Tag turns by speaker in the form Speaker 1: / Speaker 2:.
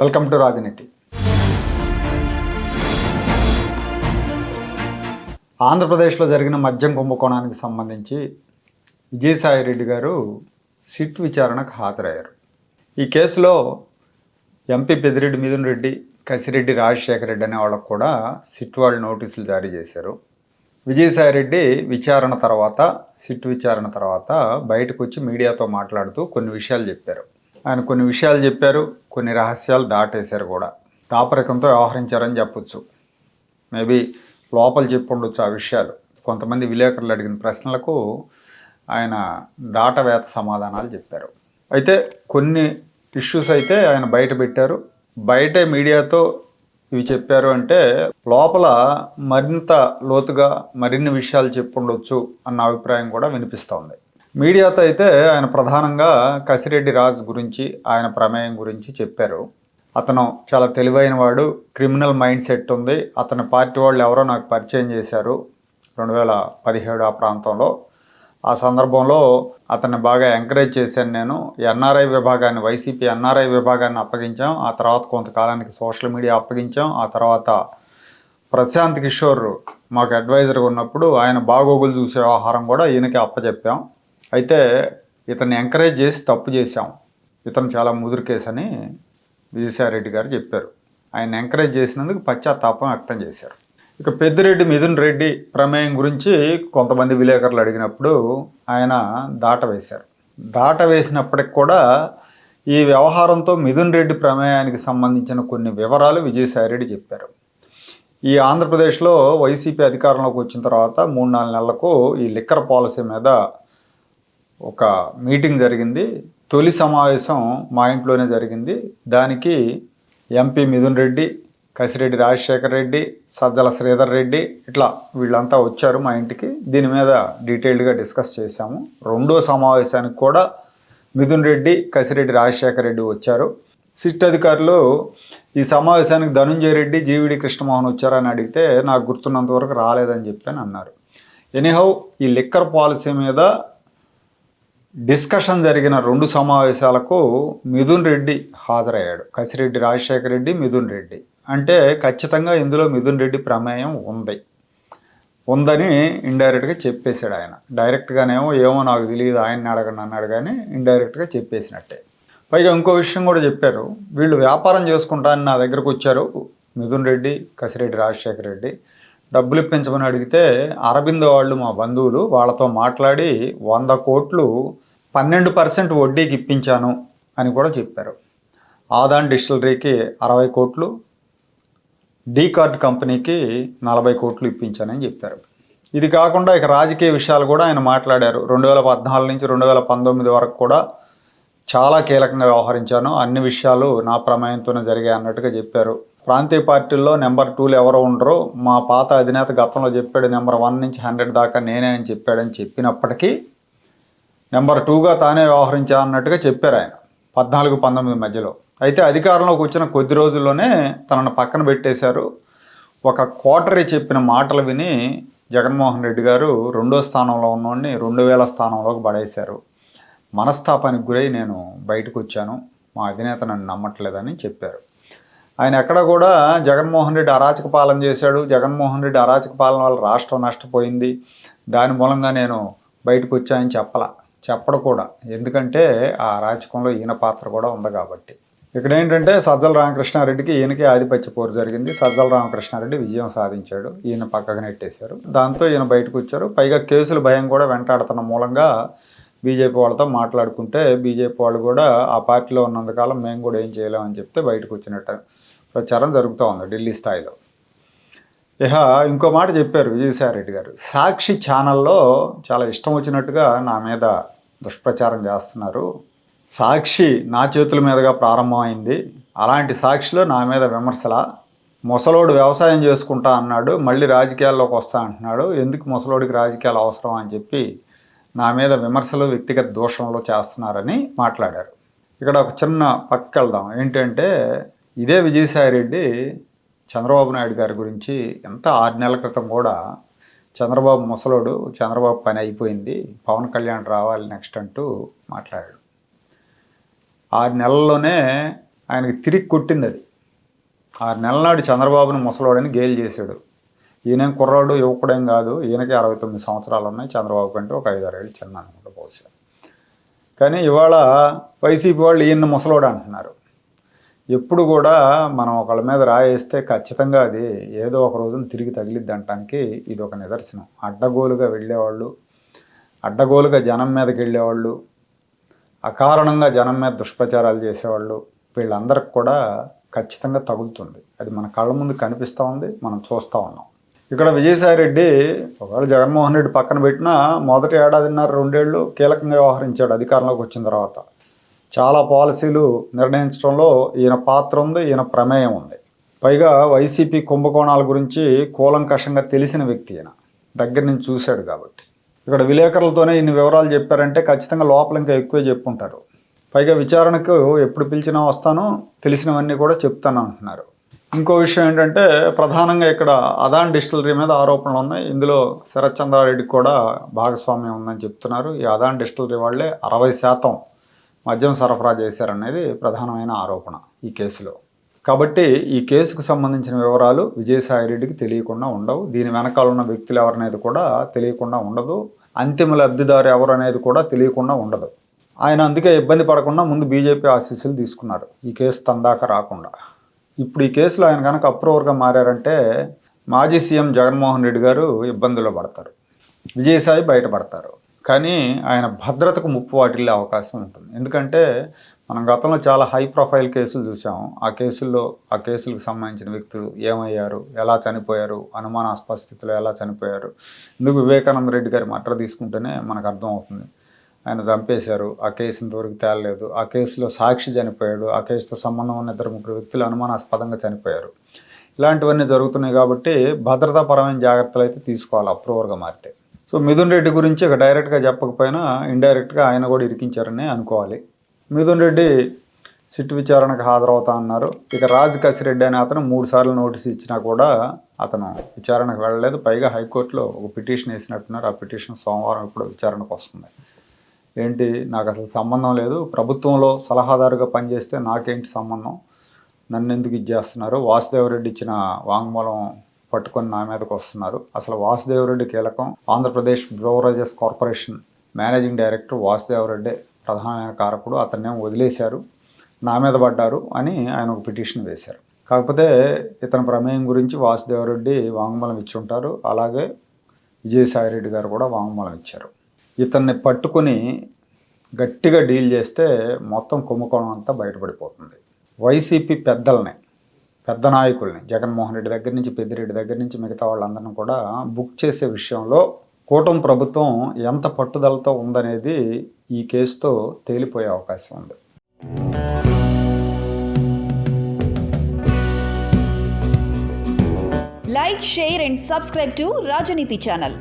Speaker 1: Welcome to రాజనీతి. ఆంధ్రప్రదేశ్లో జరిగిన మద్యం కుంభకోణానికి సంబంధించి విజయసాయి రెడ్డి గారు సిట్ విచారణకు హాజరయ్యారు. ఈ కేసులో ఎంపీ పెద్దిరెడ్డి మిథున్ రెడ్డి కసిరెడ్డి రాజశేఖర రెడ్డి అనే వాళ్ళకు కూడా సిట్ వాళ్ళు నోటీసులు జారీ చేశారు. విజయసాయి రెడ్డి విచారణ తర్వాత సిట్ విచారణ తర్వాత బయటకు వచ్చి మీడియాతో మాట్లాడుతూ కొన్ని విషయాలు చెప్పారు. ఆయన కొన్ని విషయాలు చెప్పారు కొన్ని రహస్యాలు దాటేశారు కూడా. దాపరికంతో వ్యవహరించారని చెప్పొచ్చు. మేబీ లోపల చెప్పుండొచ్చు ఆ విషయాలు. కొంతమంది విలేకరులు అడిగిన ప్రశ్నలకు ఆయన దాటవేత సమాధానాలు చెప్పారు. అయితే కొన్ని ఇష్యూస్ అయితే ఆయన బయట పెట్టారు. బయటే మీడియాతో ఇవి చెప్పారు అంటే లోపల మరింత లోతుగా మరిన్ని విషయాలు చెప్పుండొచ్చు అన్న అభిప్రాయం కూడా వినిపిస్తోంది. మీడియాతో అయితే ఆయన ప్రధానంగా కసిరెడ్డి రాజ్ గురించి ఆయన ప్రమేయం గురించి చెప్పారు. అతను చాలా తెలివైన వాడు క్రిమినల్ మైండ్ సెట్ ఉంది. అతని పార్టీ వాళ్ళు ఎవరో నాకు పరిచయం చేశారు రెండు వేల పదిహేడు ఆ ప్రాంతంలో. ఆ సందర్భంలో అతన్ని బాగా ఎంకరేజ్ చేశాను నేను. ఎన్ఆర్ఐ విభాగాన్ని వైసీపీ ఎన్ఆర్ఐ విభాగాన్ని అప్పగించాం. ఆ తర్వాత కొంతకాలానికి సోషల్ మీడియా అప్పగించాం. ఆ తర్వాత ప్రశాంత్ కిషోర్ మాకు అడ్వైజర్గా ఉన్నప్పుడు ఆయన బాగోగులు చూసే వ్యవహారం కూడా ఈయనకి అప్పచెప్పాం అయితే ఇతన్ని ఎంకరేజ్ చేసి తప్పు చేశాం. ఇతను చాలా ముదురు కేసు అని విజయసాయిరెడ్డి గారు చెప్పారు. ఆయన ఎంకరేజ్ చేసినందుకు పశ్చాత్తాపం వ్యక్తం చేశారు. ఇక పెద్దిరెడ్డి మిథున్ రెడ్డి ప్రమేయం గురించి కొంతమంది విలేకరులు అడిగినప్పుడు ఆయన దాట వేశారు. దాట వేసినప్పటికి కూడా ఈ వ్యవహారంతో మిథున్ రెడ్డి ప్రమేయానికి సంబంధించిన కొన్ని వివరాలు విజయసాయిరెడ్డి చెప్పారు. ఈ ఆంధ్రప్రదేశ్లో వైసీపీ అధికారంలోకి వచ్చిన తర్వాత మూడు నాలుగు నెలలకు ఈ లిక్కర్ పాలసీ మీద ఒక మీటింగ్ జరిగింది. తొలి సమావేశం మా ఇంట్లోనే జరిగింది. దానికి ఎంపీ మిథున్ రెడ్డి కసిరెడ్డి రాజశేఖర్ రెడ్డి సజ్జల శ్రీధర్ రెడ్డి ఇట్లా వీళ్ళంతా వచ్చారు మా ఇంటికి. దీని మీద డీటెయిల్డ్గా డిస్కస్ చేశాము. రెండో సమావేశానికి కూడా మిథున్ రెడ్డి కసిరెడ్డి రాజశేఖర్ రెడ్డి వచ్చారు. సిట్ అధికారులు ఈ సమావేశానికి ధనుంజయ రెడ్డి జీవిడి కృష్ణమోహన్ వచ్చారని అడిగితే నాకు గుర్తున్నంత వరకు రాలేదని చెప్పని అన్నారు. ఎనీహౌ ఈ లిక్కర్ పాలసీ మీద డిస్కషన్ జరిగిన రెండు సమావేశాలకు మిథున్ రెడ్డి హాజరయ్యాడు. కసిరెడ్డి రాజశేఖర రెడ్డి మిథున్ రెడ్డి. అంటే ఖచ్చితంగా ఇందులో మిథున్ రెడ్డి ప్రమేయం ఉంది. ఉందని ఇండైరెక్ట్గా చెప్పేశాడు ఆయన. డైరెక్ట్గానేమో ఏమో నాకు తెలియదు ఆయన్ని అడగండి అన్నాడు కానీ ఇండైరెక్ట్గా చెప్పేసినట్టే. పైగా ఇంకో విషయం కూడా చెప్పారు. వీళ్ళు వ్యాపారం చేసుకుంటానని నా దగ్గరకు వచ్చారు మిథున్ రెడ్డి కసిరెడ్డి రాజశేఖర రెడ్డి. డబ్బులు ఇప్పించమని అడిగితే అరబింద వాళ్ళు మా బంధువులు వాళ్ళతో మాట్లాడి వంద కోట్లు పన్నెండు పర్సెంట్ వడ్డీకి ఇప్పించాను అని కూడా చెప్పారు. ఆదాన్ డిస్టిలరీకి అరవై కోట్లు డీ కార్డ్ కంపెనీకి నలభై కోట్లు ఇప్పించానని చెప్పారు. ఇది కాకుండా ఇక రాజకీయ విషయాలు కూడా ఆయన మాట్లాడారు. రెండు వేల పద్నాలుగు నుంచి రెండు వేల పంతొమ్మిది వరకు కూడా చాలా కీలకంగా వ్యవహరించాను. అన్ని విషయాలు నా ప్రమేయంతోనే జరిగాయి అన్నట్టుగా చెప్పారు. ప్రాంతీయ పార్టీల్లో నెంబర్ టూలు ఎవరు ఉండరో. మా పాత అధినేత గతంలో చెప్పాడు నెంబర్ వన్ నుంచి హండ్రెడ్ దాకా నేనే అని చెప్పాడని చెప్పినప్పటికీ నెంబర్ టూగా తానే వ్యవహరించా అన్నట్టుగా చెప్పారు ఆయన పద్నాలుగు పంతొమ్మిది మధ్యలో. అయితే అధికారంలోకి వచ్చిన కొద్ది రోజుల్లోనే తనను పక్కన పెట్టేశారు. ఒక కోటరీ చెప్పిన మాటలు విని జగన్మోహన్ రెడ్డి గారు రెండో స్థానంలో ఉన్నోడిని రెండు వేల స్థానంలోకి పడేశారు. మనస్తాపానికి గురై నేను బయటకు వచ్చాను. మా అధినేత నన్ను నమ్మట్లేదని చెప్పారు. ఆయన ఎక్కడ కూడా జగన్మోహన్ రెడ్డి అరాచక పాలన చేశాడు. జగన్మోహన్ రెడ్డి అరాచక పాలన వల్ల రాష్ట్రం నష్టపోయింది. దాని మూలంగా నేను బయటకు వచ్చాయని చెప్పాల. చెప్పడు కూడా. ఎందుకంటే ఆ అరాచకంలో ఈయన పాత్ర కూడా ఉంది కాబట్టి. ఇక్కడ ఏంటంటే సజ్జల రామకృష్ణారెడ్డికి ఈయనకి ఆధిపత్య పోరు జరిగింది. సజ్జల రామకృష్ణారెడ్డి విజయం సాధించాడు. ఈయన పక్కకు నెట్టేశారు. దాంతో ఈయన బయటకు వచ్చారు. పైగా కేసుల భయం కూడా వెంటాడుతున్న మూలంగా బీజేపీ వాళ్ళతో మాట్లాడుకుంటే బీజేపీ వాళ్ళు కూడా ఆ పార్టీలో ఉన్నంతకాలం మేము కూడా ఏం చేయలేమని చెప్తే బయటకు వచ్చినట్టు. ప్రచారం జరుగుతూ ఉంది ఢిల్లీ స్థాయిలో. ఇహ ఇంకో మాట చెప్పారు విజయసాయిరెడ్డి గారు. సాక్షి ఛానల్లో చాలా ఇష్టం వచ్చినట్టుగా నా మీద దుష్ప్రచారం చేస్తున్నారు. సాక్షి నా చేతుల మీదుగా ప్రారంభమైంది. అలాంటి సాక్షిలో నా మీద విమర్శల ముసలోడు వ్యవసాయం చేసుకుంటా అన్నాడు మళ్ళీ రాజకీయాల్లోకి వస్తా అంటున్నాడు ఎందుకు ముసలోడికి రాజకీయాలు అవసరం అని చెప్పి నా మీద విమర్శలు వ్యక్తిగత దోషంలో చేస్తున్నారని మాట్లాడారు. ఇక్కడ ఒక చిన్న పక్క వెళ్దాం ఏంటంటే ఇదే విజయసాయిరెడ్డి చంద్రబాబు నాయుడు గారి గురించి ఎంత ఆరు నెలల క్రితం కూడా చంద్రబాబు ముసలోడు చంద్రబాబు పని అయిపోయింది పవన్ కళ్యాణ్ రావాలి నెక్స్ట్ అంటూ మాట్లాడాడు. ఆరు నెలల్లోనే ఆయనకి తిరిగి కొట్టింది అది. ఆరు నెలల నాడు చంద్రబాబుని ముసలోడని గేలు చేశాడు. ఈయనేం కుర్రాడు యువకుడేం కాదు. ఈయనకి అరవై తొమ్మిది సంవత్సరాలు ఉన్నాయి. చంద్రబాబు కంటే ఒక ఐదారేళ్ళు చిన్న అనుకుంటా బహుశా. కానీ ఇవాళ వైసీపీ వాళ్ళు ఈయన ముసలోడు అంటున్నారు. ఎప్పుడు కూడా మనం ఒకళ్ళ మీద రాయేస్తే ఖచ్చితంగా అది ఏదో ఒక రోజున తిరిగి తగిలిద్ది అనటానికి ఇది ఒక నిదర్శనం. అడ్డగోలుగా వెళ్ళేవాళ్ళు అడ్డగోలుగా జనం మీదకి వెళ్ళేవాళ్ళు అకారణంగా జనం మీద దుష్ప్రచారాలు చేసేవాళ్ళు వీళ్ళందరికి కూడా ఖచ్చితంగా తగులుతుంది. అది మన కళ్ళ ముందు కనిపిస్తూ ఉంది మనం చూస్తూ ఉన్నాం. ఇక్కడ విజయసాయిరెడ్డి ఒకవేళ జగన్మోహన్ రెడ్డి పక్కన పెట్టినా మొదటి ఏడాదిన్నర రెండేళ్ళు కీలకంగా వ్యవహరించాడు అధికారంలోకి వచ్చిన తర్వాత. చాలా పాలసీలు నిర్ణయించడంలో ఈయన పాత్ర ఉంది ఈయన ప్రమేయం ఉంది. పైగా వైసీపీ కుంభకోణాల గురించి కూలంకషంగా తెలిసిన వ్యక్తి ఈయన. దగ్గర నుంచి చూశాడు కాబట్టి. ఇక్కడ విలేకరులతోనే ఇన్ని వివరాలు చెప్పారంటే ఖచ్చితంగా లోపల ఇంకా ఎక్కువే చెప్పుంటారు. పైగా విచారణకు ఎప్పుడు పిలిచినా వస్తానో తెలిసినవన్నీ కూడా చెప్తాను అంటున్నారు. ఇంకో విషయం ఏంటంటే ప్రధానంగా ఇక్కడ అదాన్ డిస్టిలరీ మీద ఆరోపణలు ఉన్నాయి. ఇందులో శరత్ చంద్రారెడ్డికి కూడా భాగస్వామ్యం ఉందని చెప్తున్నారు. ఈ అదాన్ డిస్టిలరీ వాళ్ళే అరవై శాతం మద్యం సరఫరా చేశారనేది ప్రధానమైన ఆరోపణ ఈ కేసులో. కాబట్టి ఈ కేసుకు సంబంధించిన వివరాలు విజయసాయిరెడ్డికి తెలియకుండా ఉండవు. దీని వెనకాల ఉన్న వ్యక్తులు ఎవరనేది కూడా తెలియకుండా ఉండదు. అంతిమ లబ్ధిదారు ఎవరు అనేది కూడా తెలియకుండా ఉండదు. ఆయన అందుకే ఇబ్బంది పడకుండా ముందు బీజేపీ ఆశీస్సులు తీసుకున్నారు. ఈ కేసు తందాక రాకుండా. ఇప్పుడు ఈ కేసులో ఆయన కనుక అప్రూవర్గా మారారంటే మాజీ సీఎం జగన్మోహన్ రెడ్డి గారు ఇబ్బందుల్లో పడతారు. విజయసాయి బయటపడతారు. కానీ ఆయన భద్రతకు ముప్పు వాటిల్లే అవకాశం ఉంటుంది. ఎందుకంటే మనం గతంలో చాలా హై ప్రొఫైల్ కేసులు చూసాం ఆ కేసుల్లో ఆ కేసులకు సంబంధించిన వ్యక్తులు ఏమయ్యారు? ఎలా చనిపోయారు? అనుమానాస్పద స్థితిలో ఎలా చనిపోయారు? ఇందుకు వివేకానంద రెడ్డి గారి మటర్ తీసుకుంటేనే మనకు అర్థమవుతుంది ఆయన చంపేశారు. ఆ కేసు ఇంతవరకు తేలలేదు. ఆ కేసులో సాక్షి చనిపోయాడు. ఆ కేసుతో సంబంధం ఉన్న ఇద్దరు ముగ్గురు వ్యక్తులు అనుమానాస్పదంగా చనిపోయారు. ఇలాంటివన్నీ జరుగుతున్నాయి కాబట్టి భద్రతాపరమైన జాగ్రత్తలు అయితే తీసుకోవాలి. అప్రూవర్గా మారితే. సో మిథున్ రెడ్డి గురించి ఇక డైరెక్ట్గా చెప్పకపోయినా ఇండైరెక్ట్గా ఆయన కూడా ఇరికించారని అనుకోవాలి. మిథున్ రెడ్డి సిట్ విచారణకు హాజరవుతా అన్నారు. ఇక రాజ్ కసిరెడ్డి అనే అతను మూడు సార్లు నోటీస్ ఇచ్చినా కూడా అతను విచారణకు వెళ్ళలేదు. పైగా హైకోర్టులో ఒక పిటిషన్ వేసినట్టున్నారు. ఆ పిటిషన్ సోమవారం ఇప్పుడు విచారణకు వస్తుంది. ఏంటి? నాకు అసలు సంబంధం లేదు. ప్రభుత్వంలో సలహాదారుగా పనిచేస్తే నాకేంటి సంబంధం? నన్ను ఎందుకు ఇది చేస్తున్నారు? వాసుదేవరెడ్డి ఇచ్చిన వాంగ్మూలం పట్టుకొని నా మీదకి వస్తున్నారు. అసలు వాసుదేవరెడ్డి కీలకం. Andhra Pradesh beverages corporation managing director Vasudevareddy ప్రధానమైన కారకుడు. అతన్నే వదిలేశారు. నా మీద పడ్డారు అని ఆయన ఒక పిటిషన్ వేశారు. కాకపోతే ఇతని ప్రమేయం గురించి వాసుదేవరెడ్డి వాంగ్మూలం ఇచ్చి ఉంటారు అలాగే విజయసాయిరెడ్డి గారు కూడా వాంగ్మూలం ఇచ్చారు. ఇతన్ని పట్టుకుని గట్టిగా డీల్ చేస్తే మొత్తం కుంభకోణం అంతా బయటపడిపోతుంది. వైసీపీ పెద్దల్ని పెద్ద నాయకుల్ని జగన్మోహన్ రెడ్డి దగ్గర నుంచి పెద్దిరెడ్డి దగ్గర నుంచి మిగతా వాళ్ళందరిని కూడా బుక్ చేసే విషయంలో కూటమి ప్రభుత్వం ఎంత పట్టుదలతో ఉందనేది ఈ కేసుతో తేలిపోయే అవకాశం ఉంది.
Speaker 2: Like share and subscribe to Rajaneeti channel